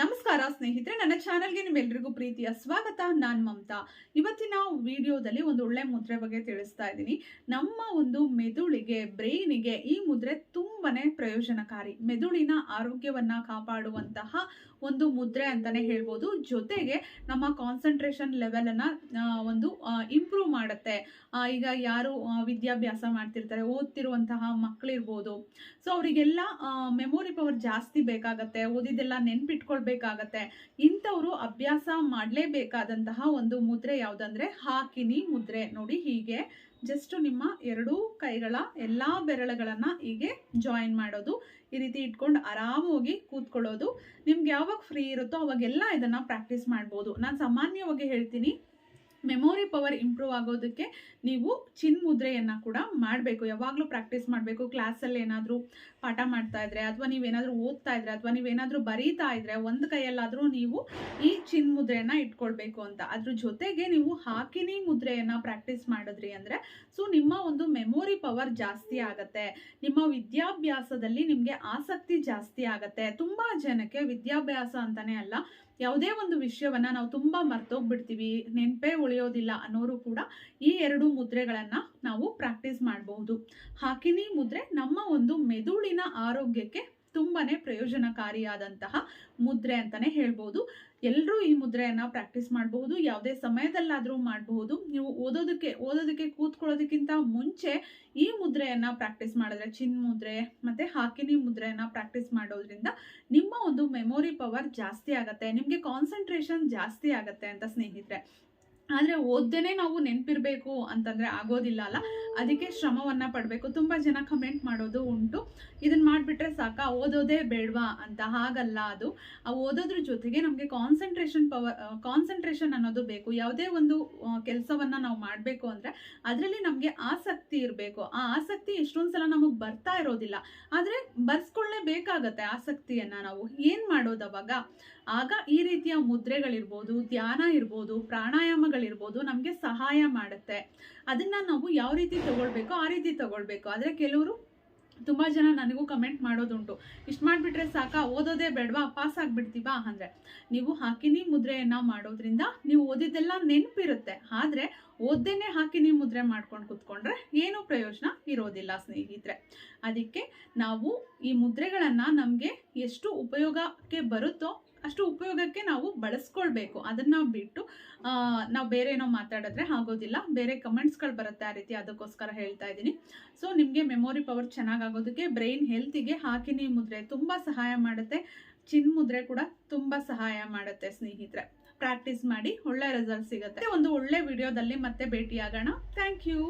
ನಮಸ್ಕಾರ ಸ್ನೇಹಿತರೆ, ನನ್ನ ಚಾನೆಲ್ಗೆ ನಿಮ್ಮೆಲ್ಲರಿಗೂ ಪ್ರೀತಿಯ ಸ್ವಾಗತ. ನಾನು ಮಮತಾ. ಇವತ್ತಿನ ವಿಡಿಯೋದಲ್ಲಿ ಒಂದು ಒಳ್ಳೆ ಮುದ್ರೆ ಬಗ್ಗೆ ತಿಳಿಸ್ತಾ ಇದ್ದೀನಿ. ನಮ್ಮ ಒಂದು ಮೆದುಳಿಗೆ, ಬ್ರೈನಿಗೆ ಈ ಮುದ್ರೆ ತುಂಬಾನೇ ಪ್ರಯೋಜನಕಾರಿ. ಮೆದುಳಿನ ಆರೋಗ್ಯವನ್ನ ಕಾಪಾಡುವಂತಹ ಒಂದು ಮುದ್ರೆ ಅಂತಾನೆ ಹೇಳ್ಬೋದು. ಜೊತೆಗೆ ನಮ್ಮ ಕಾನ್ಸಂಟ್ರೇಷನ್ ಲೆವೆಲನ್ನು ಒಂದು ಇಂಪ್ರೂವ್ ಮಾಡುತ್ತೆ. ಈಗ ಯಾರು ವಿದ್ಯಾಭ್ಯಾಸ ಮಾಡ್ತಿರ್ತಾರೆ, ಓದ್ತಿರುವಂತಹ ಮಕ್ಕಳಿರ್ಬೋದು ಸೊ ಅವರಿಗೆಲ್ಲ ಮೆಮೊರಿ ಪವರ್ ಜಾಸ್ತಿ ಬೇಕಾಗತ್ತೆ. ಓದಿದ್ದೆಲ್ಲ ನೆನ್ಪಿಟ್ಕೊಳ್ಬೇಕಾಗತ್ತೆ ಇಂಥವ್ರು ಅಭ್ಯಾಸ ಮಾಡಲೇಬೇಕಾದಂತಹ ಒಂದು ಮುದ್ರೆ ಯಾವುದಂದ್ರೆ ಹಾಕಿನಿ ಮುದ್ರೆ. ನೋಡಿ ಹೀಗೆ ಜಸ್ಟ್ ನಿಮ್ಮ ಎರಡೂ ಕೈಗಳ ಎಲ್ಲಾ ಬೆರಳುಗಳನ್ನು ಹೀಗೆ ಜಾಯಿನ್ ಮಾಡೋದು. ಈ ರೀತಿ ಇಟ್ಕೊಂಡು ಆರಾಮಾಗಿ ಕೂತ್ಕೊಳ್ಳೋದು. ನಿಮ್ಗೆ ಯಾವಾಗ ಫ್ರೀ ಇರುತ್ತೋ ಅವಾಗೆಲ್ಲ ಇದನ್ನ ಪ್ರಾಕ್ಟೀಸ್ ಮಾಡ್ಬೋದು. ನಾನು ಸಾಮಾನ್ಯವಾಗಿ ಹೇಳ್ತೀನಿ ಮೆಮೊರಿ ಪವರ್ ಇಂಪ್ರೂವ್ ಆಗೋದಕ್ಕೆ ನೀವು ಚಿನ್ ಮುದ್ರೆಯನ್ನು ಕೂಡ ಮಾಡಬೇಕು. ಯಾವಾಗಲೂ ಪ್ರಾಕ್ಟೀಸ್ ಮಾಡಬೇಕು. ಕ್ಲಾಸಲ್ಲಿ ಏನಾದರೂ ಪಾಠ ಮಾಡ್ತಾ ಇದ್ರೆ ಅಥವಾ ನೀವೇನಾದರೂ ಓದ್ತಾ ಇದ್ರೆ ಅಥವಾ ನೀವೇನಾದರೂ ಬರೀತಾ ಇದ್ರೆ ಒಂದು ಕೈಯಲ್ಲಾದರೂ ನೀವು ಈ ಚಿನ್ ಮುದ್ರೆಯನ್ನ ಇಟ್ಕೊಳ್ಬೇಕು ಅಂತ. ಅದ್ರ ಜೊತೆಗೆ ನೀವು ಹಾಕಿನಿ ಮುದ್ರೆಯನ್ನು ಪ್ರಾಕ್ಟೀಸ್ ಮಾಡಿದ್ರಿ ಅಂದರೆ ಸೊ ನಿಮ್ಮ ಒಂದು ಮೆಮೊರಿ ಪವರ್ ಜಾಸ್ತಿ ಆಗುತ್ತೆ. ನಿಮ್ಮ ವಿದ್ಯಾಭ್ಯಾಸದಲ್ಲಿ ನಿಮಗೆ ಆಸಕ್ತಿ ಜಾಸ್ತಿ ಆಗುತ್ತೆ. ತುಂಬ ಜನಕ್ಕೆ ವಿದ್ಯಾಭ್ಯಾಸ ಅಂತಾನೆ ಅಲ್ಲ ಯಾವುದೇ ಒಂದು ವಿಷಯವನ್ನ ನಾವು ತುಂಬಾ ಮರ್ತೋಗ್ಬಿಡ್ತೀವಿ, ನೆನಪೇ ಉಳಿಯೋದಿಲ್ಲ ಅನ್ನೋರು ಕೂಡ ಈ ಎರಡು ಮುದ್ರೆಗಳನ್ನ ನಾವು ಪ್ರಾಕ್ಟೀಸ್ ಮಾಡಬಹುದು ಹಾಕಿನಿ ಮುದ್ರೆ ನಮ್ಮ ಒಂದು ಮೆದುಳಿನ ಆರೋಗ್ಯಕ್ಕೆ ತುಂಬಾನೇ ಪ್ರಯೋಜನಕಾರಿಯಾದಂತಹ ಮುದ್ರೆ ಅಂತಾನೆ ಹೇಳ್ಬೋದು. ಎಲ್ಲರೂ ಈ ಮುದ್ರೆಯನ್ನ ಪ್ರಾಕ್ಟೀಸ್ ಮಾಡಬಹುದು, ಯಾವುದೇ ಸಮಯದಲ್ಲಾದರೂ ಮಾಡಬಹುದು. ನೀವು ಓದೋದಕ್ಕೆ ಓದೋದಕ್ಕೆ ಕೂತ್ಕೊಳ್ಳೋದಕ್ಕಿಂತ ಮುಂಚೆ ಈ ಮುದ್ರೆಯನ್ನ ಪ್ರಾಕ್ಟೀಸ್ ಮಾಡಿದ್ರೆ, ಚಿನ್ ಮುದ್ರೆ ಮತ್ತೆ ಹಾಕಿನಿ ಮುದ್ರೆಯನ್ನ ಪ್ರಾಕ್ಟೀಸ್ ಮಾಡೋದ್ರಿಂದ ನಿಮ್ಮ ಒಂದು ಮೆಮೊರಿ ಪವರ್ ಜಾಸ್ತಿ ಆಗತ್ತೆ, ನಿಮ್ಗೆ ಕಾನ್ಸಂಟ್ರೇಷನ್ ಜಾಸ್ತಿ ಆಗತ್ತೆ ಅಂತ ಸ್ನೇಹಿತರೆ. ಆದ್ರೆ ಓದ್ದೇನೆ ನಾವು ನೆನ್ಪಿರ್ಬೇಕು ಅಂತಂದ್ರೆ ಆಗೋದಿಲ್ಲ ಅಲ್ಲ? ಅದಕ್ಕೆ ಶ್ರಮವನ್ನು ಪಡಬೇಕು. ತುಂಬಾ ಜನ ಕಮೆಂಟ್ ಮಾಡೋದು ಉಂಟು. ಇದನ್ನ ಮಾಡಿಬಿಟ್ರೆ ಸಾಕ, ಓದೋದೇ ಬೇಡ್ವಾ ಅಂತ. ಹಾಗಲ್ಲ ಅದು. ಆ ಓದೋದ್ರ ಜೊತೆಗೆ ನಮಗೆ ಕಾನ್ಸಂಟ್ರೇಷನ್ ಪವರ್ ಕಾನ್ಸಂಟ್ರೇಷನ್ ಅನ್ನೋದು ಬೇಕು. ಯಾವುದೇ ಒಂದು ಕೆಲಸವನ್ನ ನಾವು ಮಾಡಬೇಕು ಅಂದ್ರೆ ಅದರಲ್ಲಿ ನಮಗೆ ಆಸಕ್ತಿ ಇರಬೇಕು. ಆ ಆಸಕ್ತಿ ಎಷ್ಟೊಂದು ಸಲ ನಮಗೆ ಬರ್ತಾ ಇರೋದಿಲ್ಲ. ಆದ್ರೆ ಬರ್ಸ್ಕೊಳ್ಳೇಬೇಕಾಗತ್ತೆ ಆಸಕ್ತಿಯನ್ನು ನಾವು. ಏನು ಮಾಡೋದು ಅವಾಗ? ಆಗ ಈ ರೀತಿಯ ಮುದ್ರೆಗಳಿರ್ಬೋದು, ಧ್ಯಾನ ಇರ್ಬೋದು, ಪ್ರಾಣಾಯಾಮಗಳಿರ್ಬೋದು ನಮಗೆ ಸಹಾಯ ಮಾಡುತ್ತೆ. ಅದನ್ನ ನಾವು ಯಾವ ರೀತಿ ತಗೊಳ್ಬೇಕೋ, ಆ ರೀತಿ ತಗೊಳ್ಬೇಕು. ಆದರೆ ಕೆಲವರು ತುಂಬಾ ಜನ ನನಗೂ ಕಮೆಂಟ್ ಮಾಡೋದುಂಟು. ಇಷ್ಟು ಮಾಡಿಬಿಟ್ರೆ ಸಾಕ, ಓದೋದೇ ಬೇಡವಾ ಪಾಸ್ ಆಗ್ಬಿಡ್ತೀವಾ ಅಂದ್ರೆ. ನೀವು ಹಾಕಿನಿ ಮುದ್ರೆಯನ್ನು ಮಾಡೋದ್ರಿಂದ ನೀವು ಓದಿದ್ದೆಲ್ಲ ನೆನಪಿರುತ್ತೆ. ಆದರೆ ಓದ್ದೇನೆ ಹಾಕಿನಿ ಮುದ್ರೆ ಮಾಡ್ಕೊಂಡು ಕುತ್ಕೊಂಡ್ರೆ ಏನು ಪ್ರಯೋಜನ ಇರೋದಿಲ್ಲ ಸ್ನೇಹಿತರೆ. ಅದಕ್ಕೆ ನಾವು ಈ ಮುದ್ರೆಗಳನ್ನು ನಮಗೆ ಎಷ್ಟು ಉಪಯೋಗಕ್ಕೆ ಬರುತ್ತೋ ಅಷ್ಟು ಉಪಯೋಗಕ್ಕೆ ನಾವು ಬಳಸ್ಕೊಳ್ಬೇಕು. ಅದನ್ನ ಬಿಟ್ಟು ನಾವು ಬೇರೆ ಏನೋ ಮಾತಾಡಿದ್ರೆ ಆಗೋದಿಲ್ಲ. ಬೇರೆ ಕಮೆಂಟ್ಸ್ಗಳು ಬರುತ್ತೆ ಆ ರೀತಿ. ಅದಕ್ಕೋಸ್ಕರ ಹೇಳ್ತಾ ಇದ್ದೀನಿ. ಸೊ ನಿಮಗೆ ಮೆಮೊರಿ ಪವರ್ ಚೆನ್ನಾಗಾಗೋದಕ್ಕೆ ಬ್ರೈನ್ ಹೆಲ್ತಿಗೆ ಹಾಕಿನಿ ಮುದ್ರೆ ತುಂಬಾ ಸಹಾಯ ಮಾಡುತ್ತೆ. ಚಿನ್ ಮುದ್ರೆ ಕೂಡ ತುಂಬಾ ಸಹಾಯ ಮಾಡುತ್ತೆ ಸ್ನೇಹಿತರೆ. ಪ್ರಾಕ್ಟೀಸ್ ಮಾಡಿ ಒಳ್ಳೆ ರಿಸಲ್ಟ್ ಸಿಗುತ್ತೆ. ಒಂದು ಒಳ್ಳೆ ವಿಡಿಯೋದಲ್ಲಿ ಮತ್ತೆ ಭೇಟಿಯಾಗೋಣ. Thank you